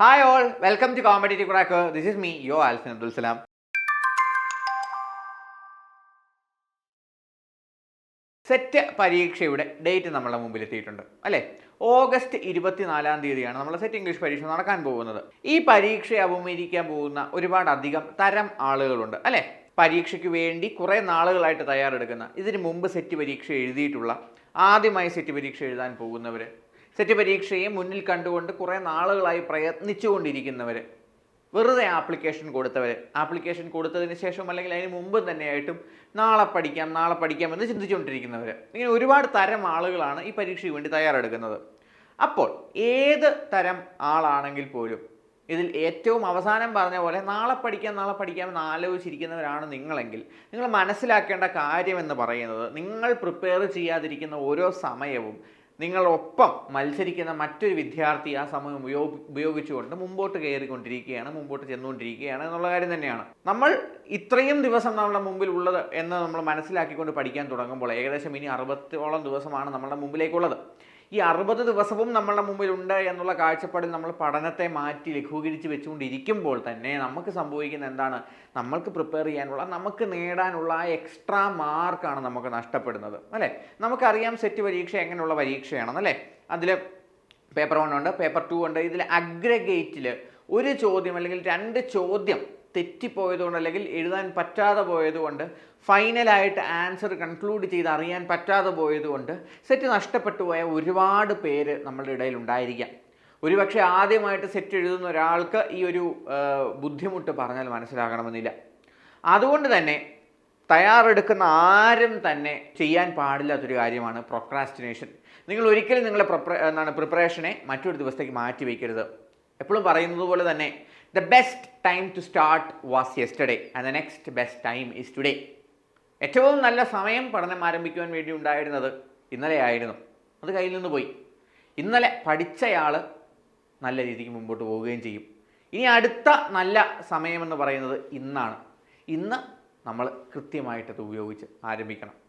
Hi all welcome to commodity crack this is me your Alfin Abdul Salam SET പരീക്ഷയുടെ date നമ്മളെ മുമ്പിൽ എത്തിയിട്ടുണ്ട് അല്ലേ? ഓഗസ്റ്റ് ഇരുപത്തിനാലാം തീയതിയാണ് നമ്മളെ സെറ്റ് ഇംഗ്ലീഷ് പരീക്ഷ നടക്കാൻ പോകുന്നത്. ഈ പരീക്ഷയെ അഭിമുഖീകരിക്കാൻ പോകുന്ന ഒരുപാട് അധികം തരം ആളുകളുണ്ട് അല്ലേ? പരീക്ഷയ്ക്ക് വേണ്ടി കുറേ നാളുകളായിട്ട് തയ്യാറെടുക്കുന്ന ഇതിന് മുമ്പ് സെറ്റ് പരീക്ഷ എഴുതിയിട്ടുള്ള ആദ്യമായി സെറ്റ് പരീക്ഷ എഴുതാൻ പോകുന്നവർ സെറ്റ് പരീക്ഷയെ മുന്നിൽ കണ്ടുകൊണ്ട് കുറേ നാളുകളായി പ്രയത്നിച്ചുകൊണ്ടിരിക്കുന്നവർ വെറുതെ ആപ്ലിക്കേഷൻ കൊടുത്തവർ ആപ്ലിക്കേഷൻ കൊടുത്തതിന് ശേഷം അല്ലെങ്കിൽ അതിന് മുമ്പ് തന്നെയായിട്ടും നാളെ പഠിക്കാം നാളെ പഠിക്കാം എന്ന് ചിന്തിച്ചുകൊണ്ടിരിക്കുന്നവർ ഇങ്ങനെ ഒരുപാട് തരം ആളുകളാണ് ഈ പരീക്ഷയ്ക്ക് വേണ്ടി തയ്യാറെടുക്കുന്നത്. അപ്പോൾ ഏത് തരം ആളാണെങ്കിൽ പോലും ഇതിൽ ഏറ്റവും അവസാനം പറഞ്ഞ പോലെ നാളെ പഠിക്കാം നാളെ പഠിക്കാം എന്ന് ആലോചിച്ചിരിക്കുന്നവരാണ് നിങ്ങളെങ്കിൽ നിങ്ങൾ മനസ്സിലാക്കേണ്ട കാര്യമെന്ന് പറയുന്നത് നിങ്ങൾ പ്രിപ്പയർ ചെയ്യാതിരിക്കുന്ന ഓരോ സമയവും നിങ്ങളൊപ്പം മത്സരിക്കുന്ന മറ്റൊരു വിദ്യാർത്ഥി ആ സമയം ഉപയോഗ ഉപയോഗിച്ചുകൊണ്ട് മുമ്പോട്ട് കയറിക്കൊണ്ടിരിക്കുകയാണ് മുമ്പോട്ട് ചെന്നുകൊണ്ടിരിക്കുകയാണ് എന്നുള്ള കാര്യം തന്നെയാണ്. നമ്മൾ ഇത്രയും ദിവസം നമ്മുടെ മുമ്പിൽ ഉള്ളത് എന്ന് നമ്മൾ മനസ്സിലാക്കിക്കൊണ്ട് പഠിക്കാൻ തുടങ്ങുമ്പോൾ ഏകദേശം ഇനി അറുപത്തോളം ദിവസമാണ് നമ്മുടെ മുമ്പിലേക്കുള്ളത്. ഈ അറുപത് ദിവസവും നമ്മളുടെ മുമ്പിലുണ്ട് എന്നുള്ള കാഴ്ചപ്പാടിൽ നമ്മൾ പഠനത്തെ മാറ്റി ലഘൂകരിച്ച് വെച്ചുകൊണ്ടിരിക്കുമ്പോൾ തന്നെ നമുക്ക് സംഭവിക്കുന്ന എന്താണ്? നമ്മൾക്ക് പ്രിപ്പയർ ചെയ്യാനുള്ള നമുക്ക് നേടാനുള്ള ആ എക്സ്ട്രാ മാർക്കാണ് നമുക്ക് നഷ്ടപ്പെടുന്നത്. അല്ലേ? നമുക്കറിയാം സെറ്റ് പരീക്ഷ എങ്ങനെയുള്ള പരീക്ഷയാണെന്നല്ലേ അതിൽ പേപ്പർ വൺ ഉണ്ട് പേപ്പർ ടു ഉണ്ട്. ഇതിൽ അഗ്രഗേറ്റിൽ ഒരു ചോദ്യം അല്ലെങ്കിൽ രണ്ട് ചോദ്യം തെറ്റിപ്പോയതുകൊണ്ട് അല്ലെങ്കിൽ എഴുതാൻ പറ്റാതെ പോയതുകൊണ്ട് ഫൈനലായിട്ട് ആൻസർ കൺക്ലൂഡ് ചെയ്ത് അറിയാൻ പറ്റാതെ പോയതുകൊണ്ട് സെറ്റ് നഷ്ടപ്പെട്ടു പോയ ഒരുപാട് പേര് നമ്മളുടെ ഇടയിൽ ഉണ്ടായിരിക്കാം. ഒരുപക്ഷെ ആദ്യമായിട്ട് സെറ്റ് എഴുതുന്ന ഒരാൾക്ക് ഈ ഒരു ബുദ്ധിമുട്ട് പറഞ്ഞാൽ മനസ്സിലാകണമെന്നില്ല. അതുകൊണ്ട് തന്നെ തയ്യാറെടുക്കുന്ന ആരും തന്നെ ചെയ്യാൻ പാടില്ലാത്തൊരു കാര്യമാണ് പ്രൊക്രാസ്റ്റിനേഷൻ നിങ്ങൾ ഒരിക്കലും നിങ്ങളുടെ എന്താണ് പ്രിപ്പറേഷനെ മറ്റൊരു ദിവസത്തേക്ക് മാറ്റി വയ്ക്കരുത് എപ്പോഴും പറയുന്നത് പോലെ തന്നെ the best time to start was yesterday and the next best time is today ഏറ്റവും നല്ല സമയം പഠനം ആരംഭിക്കുവാൻ വേണ്ടി ഉണ്ടായിരുന്നത് ഇന്നലെ ആയിരുന്നു. അത് കയ്യിൽ നിന്ന് പോയി. ഇന്നലെ പഠിച്ചയാൾ നല്ല രീതിക്ക് മുമ്പോട്ട് പോവുകയും ചെയ്യും. ഇനി അടുത്ത നല്ല സമയമെന്ന് പറയുന്നത് ഇന്നാണ്. ഇന്ന് നമ്മൾ കൃത്യമായിട്ടത് ഉപയോഗിച്ച് ആരംഭിക്കണം.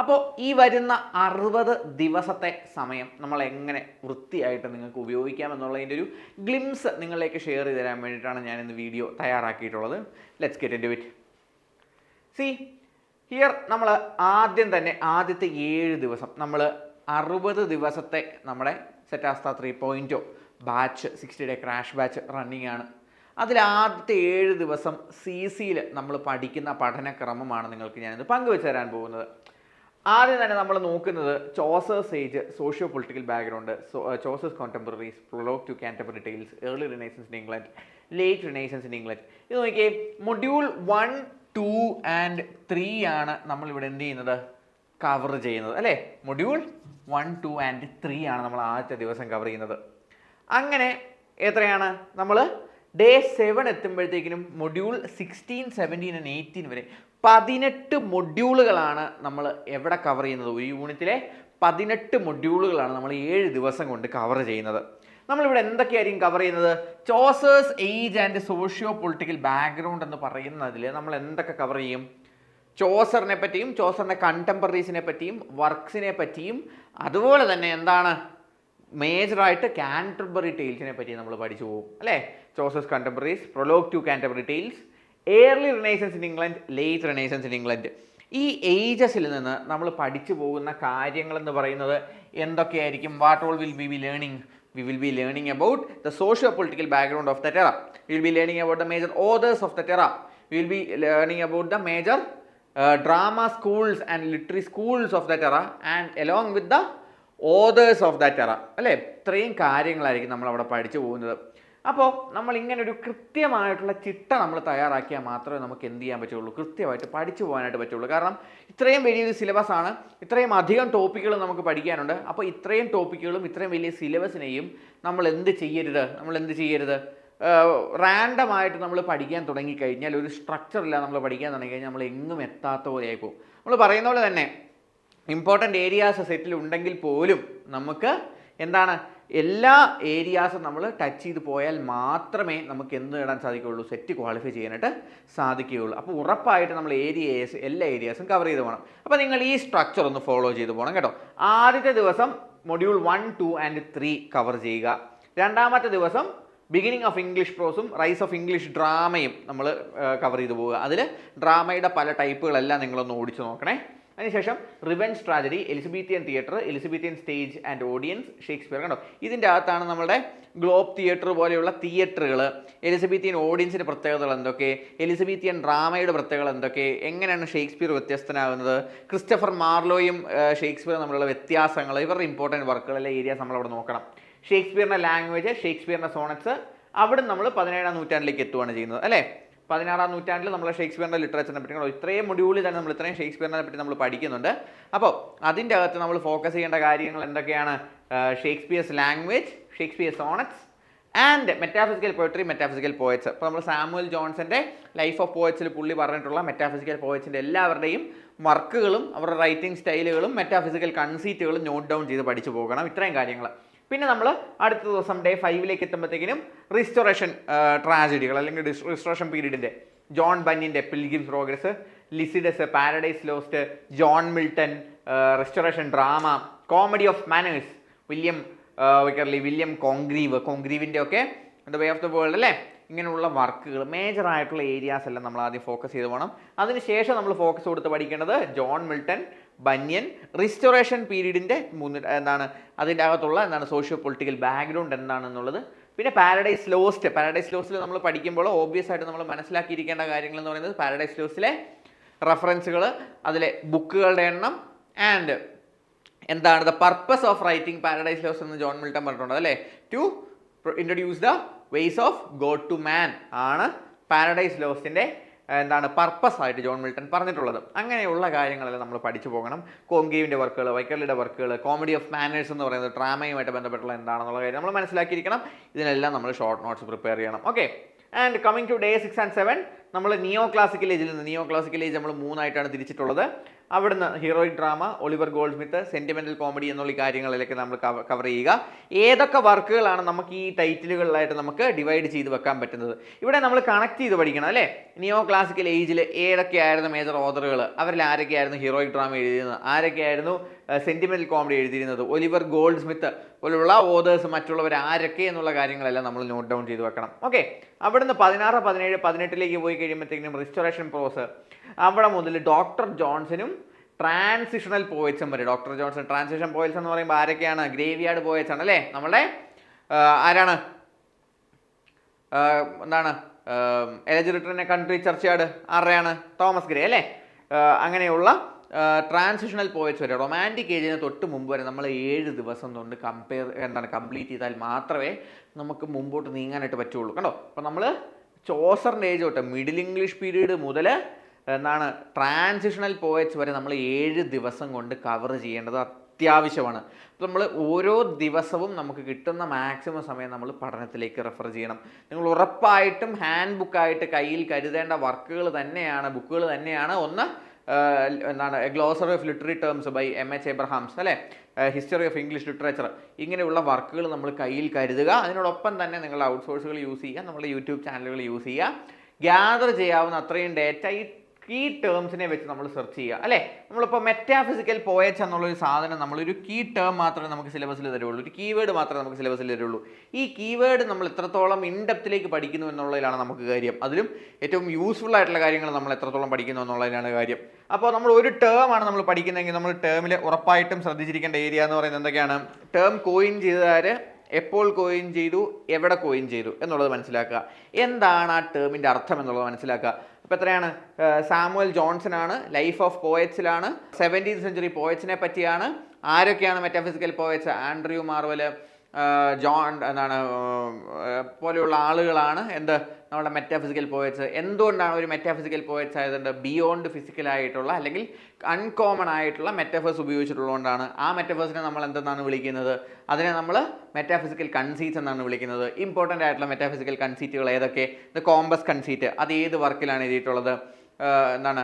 അപ്പോൾ ഈ വരുന്ന അറുപത് ദിവസത്തെ സമയം നമ്മൾ എങ്ങനെ വൃത്തിയായിട്ട് നിങ്ങൾക്ക് ഉപയോഗിക്കാം എന്നുള്ളതിന്റെ ഒരു ഗ്ലിംസ് നിങ്ങളിലേക്ക് ഷെയർ ചെയ്ത് തരാൻ വേണ്ടിയിട്ടാണ് ഞാൻ ഇന്ന് വീഡിയോ തയ്യാറാക്കിയിട്ടുള്ളത്. Let's get into it see here നമ്മൾ ആദ്യം തന്നെ ആദ്യത്തെ ഏഴ് ദിവസം നമ്മൾ അറുപത് ദിവസത്തെ നമ്മുടെ സെറ്റാസ്ത three point o batch sixty day crash batch running ആണ്. അതിൽ ആദ്യത്തെ ഏഴ് ദിവസം സി സിയിൽ നമ്മൾ പഠിക്കുന്ന പഠനക്രമമാണ് നിങ്ങൾക്ക് ഞാനിത് പങ്കുവെച്ച് തരാൻ പോകുന്നത്. ആദ്യം തന്നെ നമ്മൾ നോക്കുന്നത് Chaucer's age socio political background Chaucer's contemporaries prologue to Canterbury tales early renaissance in England late renaissance in England ഇത് നോക്കിയേ module one two and three ആണ് നമ്മൾ ഇവിടെ എന്ത് ചെയ്യുന്നത്? കവർ ചെയ്യുന്നത് അല്ലേ? Module one two and three ആണ് നമ്മൾ ആദ്യത്തെ ദിവസം കവർ ചെയ്യുന്നത്. അങ്ങനെ എത്രയാണ് നമ്മൾ? Day seven എത്തുമ്പോഴത്തേക്കിനും module sixteen seventeen and eighteen വരെ പതിനെട്ട് മൊഡ്യൂളുകളാണ് നമ്മൾ എവിടെ കവർ ചെയ്യുന്നത്? ഒരു യൂണിറ്റിലെ പതിനെട്ട് മൊഡ്യൂളുകളാണ് നമ്മൾ ഏഴ് ദിവസം കൊണ്ട് കവർ ചെയ്യുന്നത്. നമ്മളിവിടെ എന്തൊക്കെയായിരിക്കും കവർ ചെയ്യുന്നത്? Chaucer's age and socio political background എന്ന് പറയുന്നതിൽ നമ്മൾ എന്തൊക്കെ കവർ ചെയ്യും? ചോസറിനെ പറ്റിയും ചോസറിന്റെ കണ്ടംപററീസിനെ പറ്റിയും വർക്ക്സിനെ പറ്റിയും അതുപോലെ തന്നെ എന്താണ്? മേജറായിട്ട് കാന്റർബറി ടെയിൽസിനെ പറ്റി നമ്മൾ പഠിച്ചു പോകും. അല്ലേ? Chooses contemporaries prologue to Canterbury tales early renaissance in England late renaissance in England ഈ ഏജസിൽ നിന്ന് നമ്മൾ പഠിച്ചു പോകുന്ന കാര്യങ്ങൾ എന്ന് പറയുന്നത് എന്തൊക്കെയായിരിക്കും? What all will be be learning we will be learning about the socio political background of the era will be learning about the major authors of the era will be learning about the major drama schools and literary schools of the era and along with the authors of the era അല്ലേ? ഇത്രയും കാര്യങ്ങളായിരിക്കും നമ്മൾ അവിടെ പഠിച്ചു പോകുന്നത്. അപ്പോൾ നമ്മൾ ഇങ്ങനെ ഒരു കൃത്യമായിട്ടുള്ള ചിട്ട നമ്മൾ തയ്യാറാക്കിയാൽ മാത്രമേ നമുക്ക് എന്ത് ചെയ്യാൻ പറ്റുള്ളൂ? കൃത്യമായിട്ട് പഠിച്ചു പോകാനായിട്ട് പറ്റുള്ളൂ. കാരണം ഇത്രയും വലിയൊരു സിലബസ് ആണ്. ഇത്രയും അധികം ടോപ്പിക്കുകൾ നമുക്ക് പഠിക്കാനുണ്ട്. അപ്പോൾ ഇത്രയും ടോപ്പിക്കുകളും ഇത്രയും വലിയ സിലബസിനെയും നമ്മൾ എന്ത് ചെയ്യരുത്? നമ്മൾ എന്ത് ചെയ്യരുത്? റാൻഡമായിട്ട് നമ്മൾ പഠിക്കാൻ തുടങ്ങിക്കഴിഞ്ഞാൽ ഒരു സ്ട്രക്ചർ ഇല്ല നമ്മൾ പഠിക്കാൻ തുടങ്ങിക്കഴിഞ്ഞാൽ നമ്മൾ എങ്ങും എത്താത്ത പോലെ പോകും നമ്മൾ പറയുന്ന പോലെ തന്നെ ഇമ്പോർട്ടന്റ് ഏരിയാസ് സെറ്റിൽ ഉണ്ടെങ്കിൽ പോലും നമുക്ക് എന്താണ് എല്ലാ ഏരിയാസും നമ്മൾ ടച്ച് ചെയ്ത് പോയാൽ മാത്രമേ നമുക്ക് എന്ത് നേടാൻ സാധിക്കുകയുള്ളൂ? സെറ്റ് ക്വാളിഫൈ ചെയ്യാനായിട്ട് സാധിക്കുകയുള്ളൂ. അപ്പോൾ ഉറപ്പായിട്ട് നമ്മൾ ഏരിയസ് എല്ലാ ഏരിയാസും കവർ ചെയ്ത് പോകണം അപ്പോൾ നിങ്ങൾ ഈ സ്ട്രക്ചർ ഒന്ന് ഫോളോ ചെയ്ത് പോകണം കേട്ടോ. ആദ്യത്തെ ദിവസം module one two and three cover ചെയ്യുക. രണ്ടാമത്തെ ദിവസം ബിഗിനിങ് ഓഫ് ഇംഗ്ലീഷ് പ്രോസും റൈസ് ഓഫ് ഇംഗ്ലീഷ് ഡ്രാമയും നമ്മൾ കവർ ചെയ്ത് പോവുക. അതിൽ ഡ്രാമയുടെ പല ടൈപ്പുകളെല്ലാം നിങ്ങളൊന്ന് ഓടിച്ചു നോക്കണേ. അതിനുശേഷം revenge tragedy Elizabethan theatre Elizabethan stage and audience Shakespeare കണ്ടോ? ഇതിന്റെ അകത്താണ് നമ്മുടെ ഗ്ലോബ് തിയേറ്റർ പോലെയുള്ള തിയേറ്ററുകൾ എലിസബീത്തിയൻ ഓഡിയൻസിന്റെ പ്രത്യേകതകൾ എന്തൊക്കെ? എലിസബീത്തിയൻ ഡ്രാമയുടെ പ്രത്യേകതകൾ എന്തൊക്കെ? എങ്ങനെയാണ് ഷേക്സ്പിയർ വ്യത്യസ്തനാകുന്നത്? ക്രിസ്റ്റഫർ മാർലോയും ഷേക്സ്പിയറും തമ്മിലുള്ള വ്യത്യാസങ്ങൾ ഇവരുടെ ഇമ്പോർട്ടന്റ് വർക്കുകളിലെ ഏരിയാസ് നമ്മളവിടെ നോക്കണം. ഷേക്സ്പിയറിന്റെ ലാംഗ്വേജ് ഷേക്സ്പിയറിന്റെ സോണറ്റ്സ് അവിടെ നമ്മൾ പതിനേഴാം നൂറ്റാണ്ടിലേക്ക് എത്തുകയാണ് ചെയ്യുന്നത് അല്ലേ? പതിനാറാം നൂറ്റാണ്ടിൽ നമ്മൾ ഷേക്സ്പിയറിന്റെ ലിറ്ററേച്ചറിനെ പറ്റി ഇത്രയും മൊഡ്യൂളിൽ തന്നെ നമ്മൾ ഇത്രയും ഷേക്സ്പിയറിനെ പറ്റി നമ്മൾ പഠിക്കുന്നുണ്ട്. അപ്പോൾ അതിന്റെ അകത്ത് നമ്മൾ ഫോക്കസ് ചെയ്യേണ്ട കാര്യങ്ങൾ എന്തൊക്കെയാണ്? Shakespeare's language Shakespeare's sonnets and metaphysical poetry metaphysical poets അപ്പോൾ നമ്മൾ സാമുവൽ ജോൺസന്റെ ലൈഫ് ഓഫ് പോയറ്റ്സിൽ പുള്ളി പറഞ്ഞിട്ടുള്ള മെറ്റാഫിസിക്കൽ പോയറ്റ്സിന്റെ എല്ലാവരുടെയും വർക്കുകളും അവരുടെ റൈറ്റിംഗ് സ്റ്റൈലുകളും മെറ്റാഫിസിക്കൽ കൺസീറ്റുകളും നോട്ട് ഡൗൺ ചെയ്ത് പഠിച്ചു പോകണം. ഇത്രയും കാര്യങ്ങൾ. പിന്നെ നമ്മൾ അടുത്ത ദിവസം ഡേ ഫൈവിലേക്ക് എത്തുമ്പോഴത്തേക്കിനും റിസ്റ്റോറേഷൻ ട്രാജഡികൾ അല്ലെങ്കിൽ റിസ്റ്റോറേഷൻ പീരീഡിന്റെ John ബന്നിന്റെ Pilgrim's progress Lycidas paradise lost John Milton restoration drama comedy of manners William Wycherley William Congreve കോൺഗ്രീവിന്റെ ഒക്കെ the way of the world അല്ലേ? ഇങ്ങനെയുള്ള വർക്കുകൾ മേജർ ആയിട്ടുള്ള ഏരിയാസ് എല്ലാം നമ്മൾ ആദ്യം ഫോക്കസ് ചെയ്ത് പോകണം അതിനുശേഷം നമ്മൾ ഫോക്കസ് കൊടുത്ത് പഠിക്കേണ്ടത് ജോൺ മിൽട്ടൺ ബന്യൻ റിസ്റ്റോറേഷൻ പീരീഡിന്റെ മൂന്ന് എന്താണ് അതിന്റെ അകത്തുള്ള എന്താണ് സോഷ്യോ പൊളിറ്റിക്കൽ ബാക്ക്ഗ്രൗണ്ട് എന്താണെന്നുള്ളത്. പിന്നെ പാരഡൈസ് ലോസ്റ്റ് പാരഡൈസ് ലോസ്റ്റിൽ നമ്മൾ പഠിക്കുമ്പോൾ ഓബിയസ് ആയിട്ട് നമ്മൾ മനസ്സിലാക്കിയിരിക്കേണ്ട കാര്യങ്ങൾ എന്ന് പറയുന്നത് പാരഡൈസ് ലോസ്റ്റിലെ റെഫറൻസുകൾ അതിലെ ബുക്കുകളുടെ എണ്ണം ആൻഡ് എന്താണ് the purpose of writing paradise lost എന്ന് ജോൺ മിൽട്ടൺ പറഞ്ഞിട്ടുണ്ട് അല്ലേ? To introduce the ways of God to man ആണ് പാരഡൈസ് ലോസിന്റെ എന്താണ് പർപ്പസ് ആയിട്ട് ജോൺ മിൽട്ടൺ പറഞ്ഞിട്ടുള്ളത്. അങ്ങനെയുള്ള കാര്യങ്ങളെല്ലാം നമ്മൾ പഠിച്ചു പോകണം. കോങ്കീവിന്റെ വർക്കുകൾ വൈക്കലിയുടെ വർക്കുകൾ കോമഡി ഓഫ് മാനേഴ്സ് എന്ന് പറയുന്നത് ഡ്രാമയുമായിട്ട് ബന്ധപ്പെട്ടുള്ള എന്താണെന്നുള്ള കാര്യം നമ്മൾ മനസ്സിലാക്കിയിരിക്കണം. ഇതിനെല്ലാം നമ്മൾ ഷോർട്ട് നോട്ട്സ് പ്രിപ്പയർ ചെയ്യണം. Okay and coming to day six and seven നമ്മൾ നിയോ ക്ലാസിക്കൽ ഏജിൽ നിന്ന് നിയോ ക്ലാസിക്കൽ ഏജ് നമ്മൾ മൂന്നായിട്ടാണ് തിരിച്ചിട്ടുള്ളത്. അവിടുന്ന് heroic drama Oliver Goldsmith sentimental comedy എന്നുള്ള കാര്യങ്ങളിലൊക്കെ നമ്മൾ കവർ ചെയ്യുക. ഏതൊക്കെ വർക്കുകളാണ് നമുക്ക് ഈ ടൈറ്റിലുകളിലായിട്ട് നമുക്ക് ഡിവൈഡ് ചെയ്ത് വെക്കാൻ പറ്റുന്നത്? ഇവിടെ നമ്മൾ കണക്ട് ചെയ്ത് പഠിക്കണം അല്ലേ? നിയോ ക്ലാസിക്കൽ ഏജിൽ ഏതൊക്കെയായിരുന്നു മേജർ ഓതറുകൾ അവരിൽ ആരൊക്കെയായിരുന്നു ഹീറോയിക് ഡ്രാമ എഴുതിയിരുന്നത്? ആരൊക്കെയായിരുന്നു സെന്റിമെന്റൽ കോമഡി എഴുതിയിരുന്നത്? ഒലിവർ ഗോൾഡ് സ്മിത്ത് പോലുള്ള ഓതേഴ്സ് മറ്റുള്ളവർ ആരൊക്കെ എന്നുള്ള കാര്യങ്ങളെല്ലാം നമ്മൾ നോട്ട് ഡൗൺ ചെയ്ത് വെക്കണം. ഓക്കെ അവിടുന്ന് പതിനാറ് പതിനേഴ് പതിനെട്ടിലേക്ക് പോയി കഴിയുമ്പോഴത്തേക്കും റിസ്റ്റോറേഷൻ പ്രോസ് അവിടെ മുതൽ ഡോക്ടർ ജോൺസനും ട്രാൻസിഷണൽ പോയറ്റ്സും വരെ. ഡോക്ടർ ജോൺസൺ ട്രാൻസിഷൻ പോയറ്റ്സ് എന്ന് പറയുമ്പോൾ ആരൊക്കെയാണ്? ഗ്രേവിയാർഡ് പോയിറ്റ്സ് ആണ് അല്ലേ നമ്മളുടെ ആരാണ്? എന്താണ്? എലജിറിട്ടറിനെ കൺട്രി ചർച്ചയാട് ആരുടെയാണ്? തോമസ് ഗ്രേ അല്ലേ? അങ്ങനെയുള്ള ട്രാൻസിഷണൽ പോയറ്റ്സ് വരെ. റൊമാന്റിക് ഏജിന് തൊട്ട് മുമ്പ് വരെ നമ്മൾ ഏഴ് ദിവസം കൊണ്ട് കമ്പയർ എന്താണ് കംപ്ലീറ്റ് ചെയ്താൽ മാത്രമേ നമുക്ക് മുമ്പോട്ട് നീങ്ങാനായിട്ട് പറ്റുള്ളൂ. കണ്ടോ? അപ്പോൾ നമ്മൾ ചോസറിന്റെ ഏജ് തൊട്ട് മിഡിൽ ഇംഗ്ലീഷ് പീരീഡ് മുതൽ എന്താണ് ട്രാൻസിഷണൽ പോയറ്റ്സ് വരെ നമ്മൾ ഏഴ് ദിവസം കൊണ്ട് കവർ ചെയ്യേണ്ടത് അത്യാവശ്യമാണ്. അപ്പോൾ നമ്മൾ ഓരോ ദിവസവും നമുക്ക് കിട്ടുന്ന മാക്സിമം സമയം നമ്മൾ പഠനത്തിലേക്ക് റെഫർ ചെയ്യണം. നിങ്ങൾ ഉറപ്പായിട്ടും ഹാൻഡ് ബുക്കായിട്ട് കയ്യിൽ കരുതേണ്ട വർക്കുകൾ തന്നെയാണ് ബുക്കുകൾ തന്നെയാണ്. ഒന്ന് എന്താണ് glossary of literary terms by M H Abrams അല്ലേ? ഹിസ്റ്ററി ഓഫ് ഇംഗ്ലീഷ് ലിറ്ററേച്ചർ ഇങ്ങനെയുള്ള വർക്കുകൾ നമ്മൾ കയ്യിൽ കരുതുക. അതിനോടൊപ്പം തന്നെ നിങ്ങൾ ഔട്ട്സോഴ്സുകൾ യൂസ് ചെയ്യുക നമ്മുടെ യൂട്യൂബ് ചാനലുകൾ യൂസ് ചെയ്യുക. ഗ്യാദർ ചെയ്യാവുന്ന അത്രയും ഡേറ്റ ഈ കീ ടേംസിനെ വെച്ച് നമ്മൾ സെർച്ച് ചെയ്യുക. അല്ലേ? നമ്മളിപ്പോൾ മെറ്റാഫിസിക്കൽ പോയറ്റ്സ് എന്നുള്ളൊരു സാധനം നമ്മളൊരു കീ ടേം മാത്രമേ നമുക്ക് സിലബസിൽ തരുള്ളൂ. ഒരു കീവേഡ് മാത്രമേ നമുക്ക് സിലബസിൽ തരുള്ളൂ. ഈ കീവേഡ് നമ്മൾ എത്രത്തോളം ഇൻഡെപ്തിലേക്ക് പഠിക്കുന്നു എന്നുള്ളതിലാണ് നമുക്ക് കാര്യം. അതിലും ഏറ്റവും യൂസ്ഫുൾ ആയിട്ടുള്ള കാര്യങ്ങൾ നമ്മൾ എത്രത്തോളം പഠിക്കുന്നു എന്നുള്ളതിനാണ് കാര്യം. അപ്പോൾ നമ്മൾ ഒരു ടേം ആണ് നമ്മൾ പഠിക്കുന്നതെങ്കിൽ നമ്മൾ ടേമിൽ ഉറപ്പായിട്ടും ശ്രദ്ധിച്ചിരിക്കേണ്ട ഏരിയ എന്ന് പറയുന്നത് എന്തൊക്കെയാണ്? ടേം കോയിൻ ചെയ്താൽ എപ്പോൾ കോയിൻ ചെയ്തു? എവിടെ കോയിൻ ചെയ്തു? എന്നുള്ളത് മനസ്സിലാക്കുക. എന്താണ് ആ ടേമിന്റെ അർത്ഥം എന്നുള്ളത് മനസ്സിലാക്കുക. അപ്പോൾ എത്രയാണ്? സാമുവൽ ആണ് ലൈഫ് ഓഫ് പോയറ്റ്സിലാണ് സെവന്റീൻ സെഞ്ചുറി പോയറ്റ്സിനെ പറ്റിയാണ് ആരൊക്കെയാണ് metaphysical poets Andrew Marvell John എന്താണ് പോലെയുള്ള ആളുകളാണ്. എന്ത്? നമ്മുടെ മെറ്റാഫിസിക്കൽ പോയറ്റ്സ് എന്തുകൊണ്ടാണ് ഒരു മെറ്റാഫിസിക്കൽ പോയറ്റ്സ് ആയതുകൊണ്ട് ബിയോണ്ട് ഫിസിക്കലായിട്ടുള്ള അല്ലെങ്കിൽ അൺകോമൺ ആയിട്ടുള്ള മെറ്റാഫേഴ്സ് ഉപയോഗിച്ചിട്ടുള്ളതുകൊണ്ടാണ്? ആ മെറ്റാഫേഴ്സിനെ നമ്മൾ എന്തെന്നാണ് വിളിക്കുന്നത്? അതിനെ നമ്മൾ മെറ്റാഫിസിക്കൽ കൺസീറ്റ്സ് എന്നാണ് വിളിക്കുന്നത്. ഇമ്പോർട്ടന്റ് ആയിട്ടുള്ള മെറ്റാഫിസിക്കൽ കൺസീറ്റുകൾ ഏതൊക്കെ? ദ കോമ്പസ് കൺസീറ്റ് അത് ഏത് വർക്കിലാണ് എഴുതിയിട്ടുള്ളത്? എന്താണ്?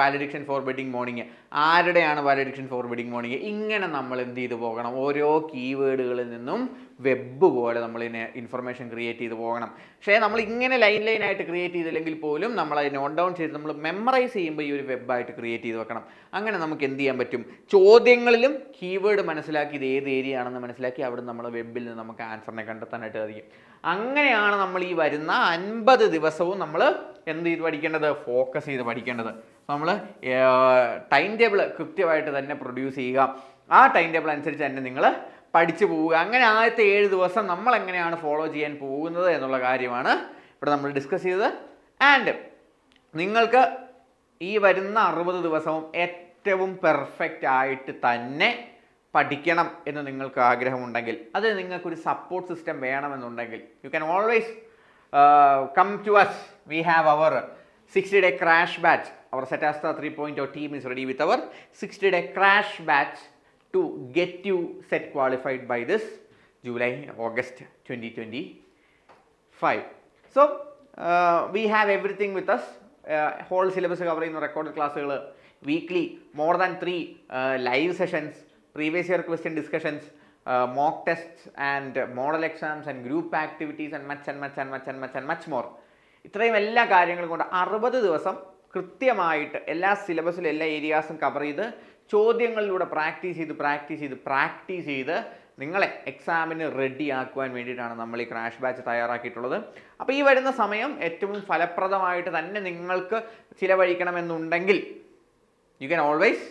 വാലിഡിക്ഷൻ ഫോർ ബെഡിങ് മോർണിംഗ് ആരുടെയാണ് വാലിഡിക്ഷൻ ഫോർ ബെഡിങ് മോർണിംഗ് ഇങ്ങനെ നമ്മൾ എന്ത് ചെയ്തു പോകണം. ഓരോ കീവേഡുകളിൽ നിന്നും വെബ് പോലെ നമ്മളിതിനെ ഇൻഫർമേഷൻ ക്രിയേറ്റ് ചെയ്ത് പോകണം. പക്ഷേ നമ്മൾ ഇങ്ങനെ ലൈൻ ലൈൻ ആയിട്ട് ക്രിയേറ്റ് ചെയ്തില്ലെങ്കിൽ പോലും നമ്മൾ അത് നോട്ട് ഡൗൺ ചെയ്ത് നമ്മൾ മെമ്മറൈസ് ചെയ്യുമ്പോൾ ഈ ഒരു വെബായിട്ട് ക്രിയേറ്റ് ചെയ്ത് വെക്കണം. അങ്ങനെ നമുക്ക് എന്ത് ചെയ്യാൻ പറ്റും? ചോദ്യങ്ങളിലും കീവേഡ് മനസ്സിലാക്കി ഇത് ഏത് ഏരിയ ആണെന്ന് മനസ്സിലാക്കി അവിടെ നമ്മൾ വെബിൽ നിന്ന് നമുക്ക് ആൻസറിനെ കണ്ടെത്താനായിട്ട് സാധിക്കും. അങ്ങനെയാണ് നമ്മൾ ഈ വരുന്ന അൻപത് ദിവസവും നമ്മൾ എന്ത് ചെയ്ത് പഠിക്കേണ്ടത്? ഫോക്കസ് ചെയ്ത് പഠിക്കേണ്ടത്. നമ്മൾ ടൈം ടേബിൾ കൃത്യമായിട്ട് തന്നെ പ്രൊഡ്യൂസ് ചെയ്യുക. ആ ടൈം ടേബിൾ അനുസരിച്ച് തന്നെ നിങ്ങൾ പഠിച്ചു പോവുക. അങ്ങനെ ആദ്യത്തെ ഏഴ് ദിവസം നമ്മൾ എങ്ങനെയാണ് ഫോളോ ചെയ്യാൻ പോകുന്നത് എന്നുള്ള കാര്യമാണ് ഇവിടെ നമ്മൾ ഡിസ്കസ് ചെയ്തത്. ആൻഡ് നിങ്ങൾക്ക് ഈ വരുന്ന അറുപത് ദിവസവും ഏറ്റവും പെർഫെക്റ്റ് ആയിട്ട് തന്നെ പഠിക്കണം എന്ന് നിങ്ങൾക്ക് ആഗ്രഹമുണ്ടെങ്കിൽ അത് നിങ്ങൾക്കൊരു സപ്പോർട്ട് സിസ്റ്റം വേണമെന്നുണ്ടെങ്കിൽ you can always come to us we have our sixty day crash batch our സെറ്റാസ്ത three point team is ready with our sixty day crash batch get you set qualified by this July August twenty twenty five so we have everything with us whole syllabus cover ചെയ്യുന്ന record ക്ലാസ്സുകൾ weekly more than three live sessions previous year question discussions mock test and model exams and group activities and much and much and much and much and much more ഇത്രയും എല്ലാ കാര്യങ്ങളും കൊണ്ട് അറുപത് ദിവസം കൃത്യമായിട്ട് എല്ലാ സിലബസിലും എല്ലാ ഏരിയാസും കവർ ചെയ്ത് ചോദ്യങ്ങളിലൂടെ പ്രാക്ടീസ് ചെയ്ത് പ്രാക്ടീസ് ചെയ്ത് പ്രാക്ടീസ് ചെയ്ത് നിങ്ങളെ എക്സാമിന് റെഡി ആക്കുവാൻ വേണ്ടിയിട്ടാണ് നമ്മൾ ഈ ക്രാഷ് ബാച്ച് തയ്യാറാക്കിയിട്ടുള്ളത് അപ്പോൾ ഈ വരുന്ന സമയം ഏറ്റവും ഫലപ്രദമായിട്ട് തന്നെ നിങ്ങൾക്ക് ചിലവഴിക്കണമെന്നുണ്ടെങ്കിൽ you can always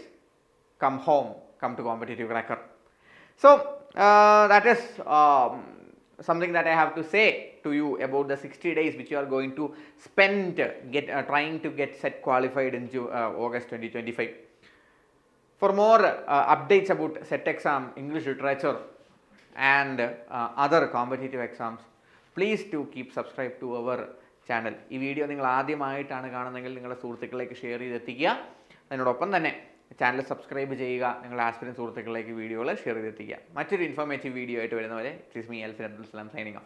come home come to competitive cracker so that is something that I have to say to you about the 60 days which you are going to spend get uh, trying to get set qualified in Ju- uh, August 2025. For more uh, updates about set exam, English literature, and uh, other competitive exams, please do keep subscribe to our channel ഈ video നിങ്ങൾ ആദ്യമായിട്ടാണ് കാണുന്നതെങ്കിൽ നിങ്ങളുടെ സുഹൃത്തുക്കളിലേക്ക് share ചെയ്തെത്തിക്കുക. അതിനോടൊപ്പം തന്നെ channel subscribe ചെയ്യുക. നിങ്ങളുടെ ആസ്പിരൻ സുഹൃത്തുക്കളിലേക്ക് വീഡിയോകൾ ഷെയർ ചെയ്തെത്തിക്കുക. മറ്റൊരു ഇൻഫോർമേറ്റീവ് വീഡിയോ ആയിട്ട് വരുന്നവരെ it's me Elfin Abdul Salam signing